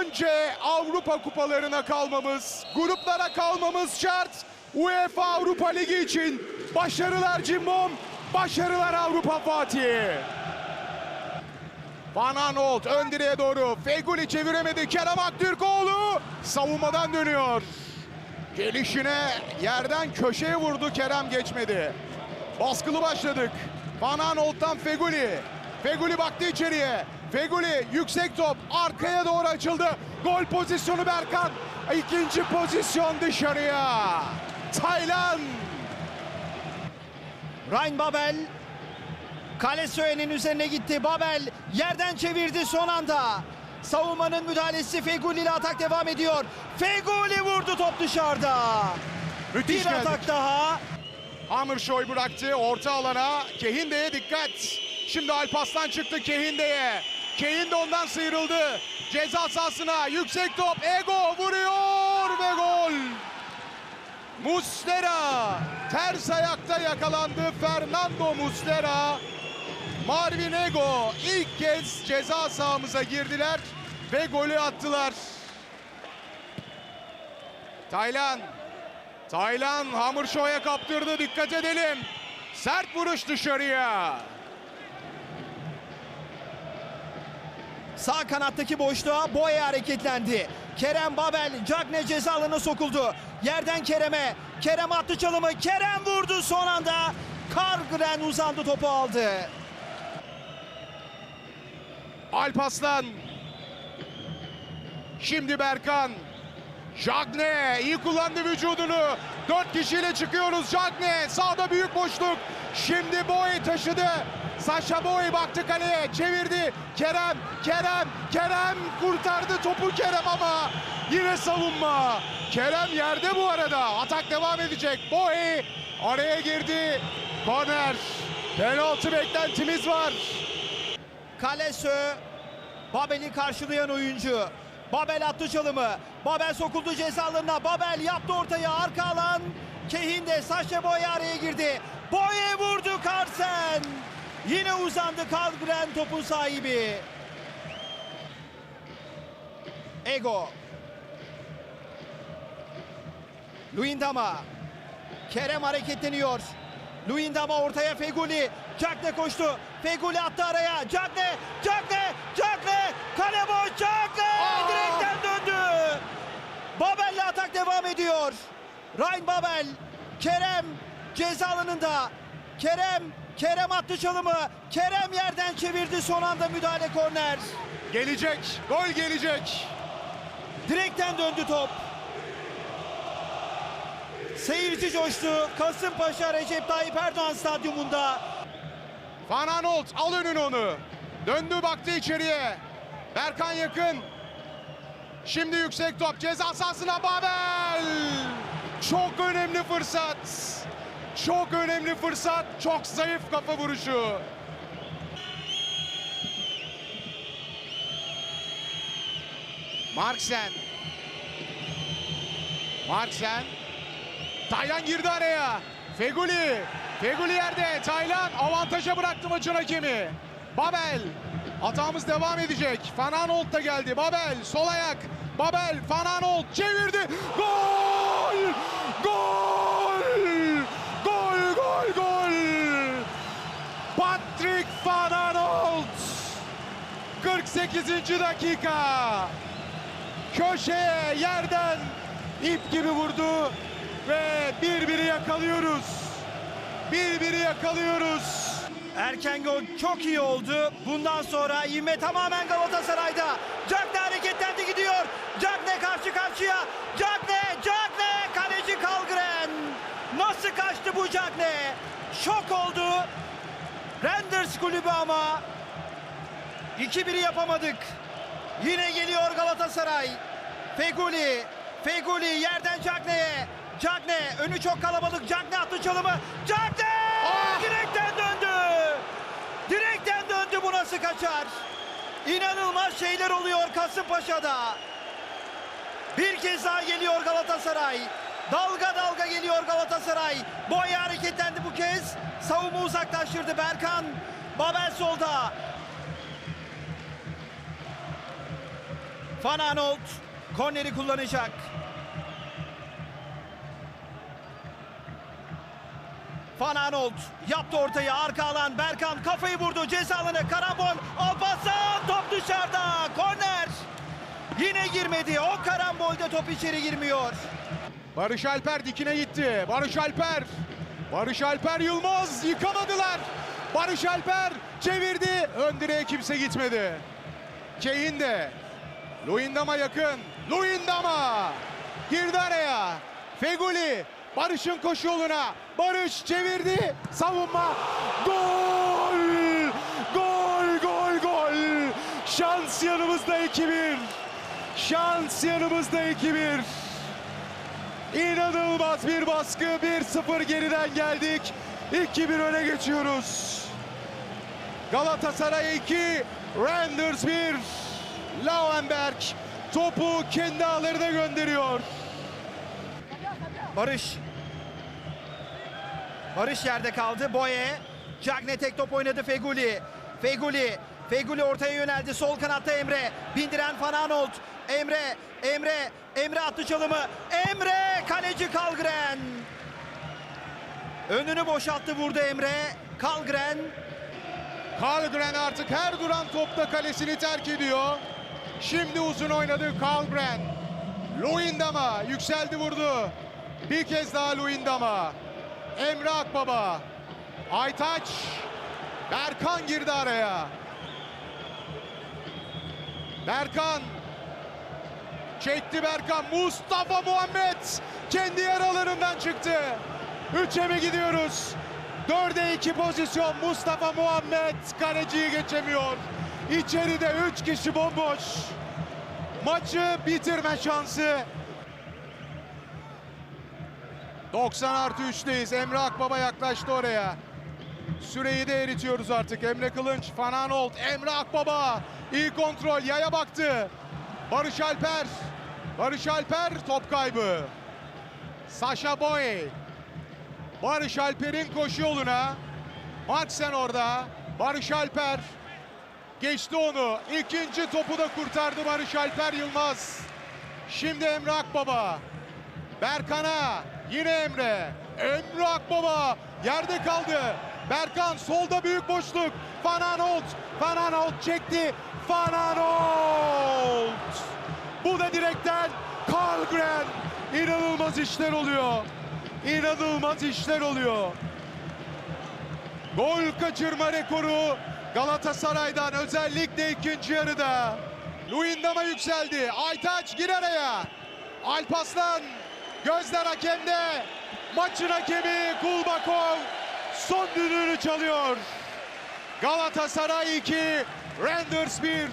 önce Avrupa kupalarına kalmamız, gruplara kalmamız şart. UEFA Avrupa Ligi için başarılar Cimbom, başarılar Avrupa Fatih. Van Aanholt ön direğe doğru. Feguli çeviremedi. Kerem Aktürkoğlu savunmadan dönüyor. Gelişine yerden köşeye vurdu. Kerem geçmedi. Baskılı başladık. Van Aanholt'tan Feguli. Feguli baktı içeriye. Feguli yüksek top arkaya doğru açıldı. Gol pozisyonu Berkan. İkinci pozisyon dışarıya. Taylan. Ryan Babel Kale Söğen'in üzerine gitti. Babel yerden çevirdi son anda. Savunmanın müdahalesi Feguli ile atak devam ediyor. Feguli vurdu top dışarıda. Müthiş Bir geldik. atak daha. Hammerşoy bıraktı orta alana. Kehinde'ye dikkat. Şimdi Alpaslan çıktı Kehinde'ye. Kehinde ondan sıyrıldı. Ceza sahasına yüksek top. Ego vuruyor ve gol. Muslera ters ayakta yakalandı Fernando Muslera. Marvin Ego ilk kez ceza sahamıza girdiler ve golü attılar. Taylan Taylan Hamurşo'ya kaptırdı. Dikkat edelim. Sert vuruş dışarıya. Sağ kanattaki boşluğa Boya hareketlendi. Kerem Babel Cagne ceza alanına sokuldu. Yerden Kerem'e. Kerem attı çalımı. Kerem vurdu son anda. Kargren uzandı topu aldı. Alpaslan. Şimdi Berkan. Jagne iyi kullandı vücudunu. Dört kişiyle çıkıyoruz. Jagne sağda büyük boşluk. Şimdi Boy taşıdı. Saşa Boy baktı kaleye çevirdi. Kerem, Kerem, Kerem kurtardı topu Kerem ama yine savunma. Kerem yerde bu arada. Atak devam edecek. Boy araya girdi. Korner. Penaltı beklentimiz var. Kalesö Babel'i karşılayan oyuncu. Babel attı çalımı. Babel sokuldu ceza alanına. Babel yaptı ortaya. Arka alan. Kehinde Saşe Boya araya girdi. Boya vurdu Karsen. Yine uzandı Kargren topun sahibi. Ego. Luindama. Kerem hareketleniyor. Luindama ortaya Feguli. Cagne koştu. Feguli attı araya. Cagne, Cagne, Cagne. Kale boş Cagne. Aa! Direkten döndü. Babel'le atak devam ediyor. Ryan Babel. Kerem ceza alanında. Kerem, Kerem attı çalımı. Kerem yerden çevirdi son anda müdahale korner. Gelecek. Gol gelecek. Direkten döndü top. Seyirci coştu. Kasımpaşa Recep Tayyip Erdoğan stadyumunda. Van Aanholt al önüne onu. Döndü baktı içeriye. Berkan yakın. Şimdi yüksek top ceza sahasına Babel. Çok önemli fırsat. Çok önemli fırsat. Çok zayıf kafa vuruşu. Marksen. Marksen. Taylan girdi araya. Feguli. Feguli yerde. Taylan avantaja bıraktı maçın hakemi. Babel. Hatamız devam edecek. Van Aanholt da geldi. Babel sol ayak. Babel Van Aanholt çevirdi. Gol! Gol gol gol! Patrick Van Aanholt 48. dakika. Köşeye yerden ip gibi vurdu ve bir biri yakalıyoruz. Bir biri yakalıyoruz. Erken gol çok iyi oldu. Bundan sonra ivme tamamen Galatasaray'da. Cagne hareketlendi gidiyor. Cagne karşı karşıya. Cagne, Cagne, kaleci Kalgren. Nasıl kaçtı bu Cagne? Şok oldu. Renders kulübü ama 2-1'i yapamadık. Yine geliyor Galatasaray. Feguli, Feguli yerden Cagne'ye. Cagne önü çok kalabalık. Cagne attı çalımı. Cagne! Ah! Direkten döndü. Direkten döndü bu nasıl kaçar? İnanılmaz şeyler oluyor Kasımpaşa'da. Bir kez daha geliyor Galatasaray. Dalga dalga geliyor Galatasaray. Boya hareketlendi bu kez. Savunma uzaklaştırdı Berkan. Babel solda. Van Aanholt korneri kullanacak. Van Aanholt yaptı ortaya arka alan Berkan kafayı vurdu ceza alanı karambol Alparslan top dışarıda korner yine girmedi o karambolde top içeri girmiyor Barış Alper dikine gitti. Barış Alper. Barış Alper Yılmaz yıkamadılar. Barış Alper çevirdi. Ön direğe kimse gitmedi. Kehin de. Luyendam'a yakın. Luyendam'a. Girdi araya. Feguli. Barış'ın koşu yoluna. Barış çevirdi. Savunma. Gol! Gol! Gol! Gol! Şans yanımızda 2-1. Şans yanımızda 2-1. İnanılmaz bir baskı. 1-0 geriden geldik. 2-1 öne geçiyoruz. Galatasaray 2, Randers 1. Lauenberg topu kendi ağlarına gönderiyor. Barış. Barış yerde kaldı. Boye. Cagne tek top oynadı Feguli. Feguli. Feguli ortaya yöneldi. Sol kanatta Emre. Bindiren Van Aanholt Emre. Emre. Emre attı çalımı. Emre! Kaleci Kalgren. Önünü boşalttı vurdu Emre. Kalgren. Karlgren artık her duran topta kalesini terk ediyor. Şimdi uzun oynadı Karlgren. Luyendam'a yükseldi vurdu. Bir kez daha Luyendam'a. Emre Akbaba. Aytaç. Berkan girdi araya. Berkan. Çekti Berkan. Mustafa Muhammed kendi yer alanından çıktı. Üçe mi gidiyoruz? Dörde iki pozisyon Mustafa Muhammed kaleciyi geçemiyor. İçeride üç kişi bomboş. Maçı bitirme şansı. 90 artı 3'teyiz. Emre Akbaba yaklaştı oraya. Süreyi de eritiyoruz artık. Emre Kılınç, Van Aanholt, Emre Akbaba. iyi kontrol, yaya baktı. Barış Alper. Barış Alper top kaybı. Sasha Boy. Barış Alper'in koşu yoluna. Maxen orada. Barış Alper. Geçti onu. İkinci topu da kurtardı Barış Alper Yılmaz. Şimdi Emre Akbaba. Berkan'a. Yine Emre. Emre Akbaba. Yerde kaldı. Berkan solda büyük boşluk. Van Aanholt çekti. Van Aanholt. Bu da direkten Karlgren. İnanılmaz işler oluyor. İnanılmaz işler oluyor. Gol kaçırma rekoru Galatasaray'dan özellikle ikinci yarıda. Luyendam'a yükseldi. Aytaç gir araya. Alpaslan gözler hakemde. Maçın hakemi Kulbakov son düdüğünü çalıyor. Galatasaray 2, Randers 1.